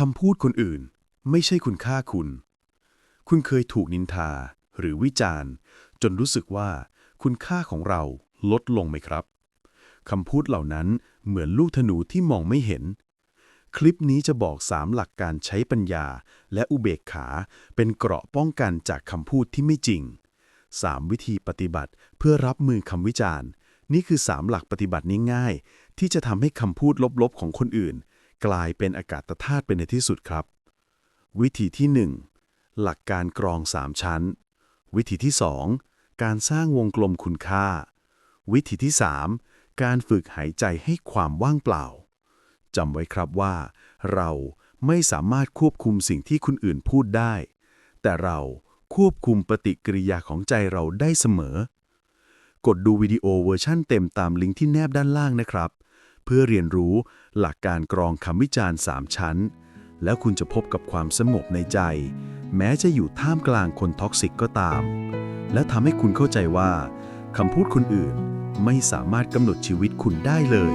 คำพูดคนอื่นไม่ใช่คุณค่าคุณ คุณเคยถูกนินทาหรือวิจารณ์ จนรู้สึกว่าคุณค่าของเราลดลงไหมครับ คำพูดเหล่านั้นเหมือนลูกธนูที่มองไม่เห็น คลิปนี้จะบอก3หลักการใช้ปัญญาและอุเบกขา เป็นเกราะป้องกันจากคำพูดที่ไม่จริง 3 วิธีปฏิบัติเพื่อรับมือคำวิจารณ์ นี่คือ 3 หลักปฏิบัติง่ายๆที่จะทำให้คำพูดลบๆของคนอื่น กลายเป็นอากาศธาตุเป็นในที่สุดครับ วิธีที่ 1 หลักการกรอง 3 ชั้น วิธีที่ 2 การสร้างวงกลมคุณค่า วิธีที่ 3 การฝึกหายใจให้ความว่างเปล่าจำไว้ครับว่า เราไม่สามารถควบคุมสิ่งที่คนอื่นพูดได้ แต่เราควบคุมปฏิกิริยาของใจเราได้เสมอ กดดูวิดีโอเวอร์ชั่นเต็มตามลิงก์ที่แนบด้านล่างนะครับ เพื่อเรียนรู้หลักการกรองคำวิจารณ์ 3 ชั้น แล้วคุณจะพบกับความสงบในใจ แม้จะอยู่ท่ามกลางคนท็อกซิกก็ตาม และทำให้คุณเข้าใจว่าคำพูดคนอื่นไม่สามารถกำหนดชีวิตคุณได้เลย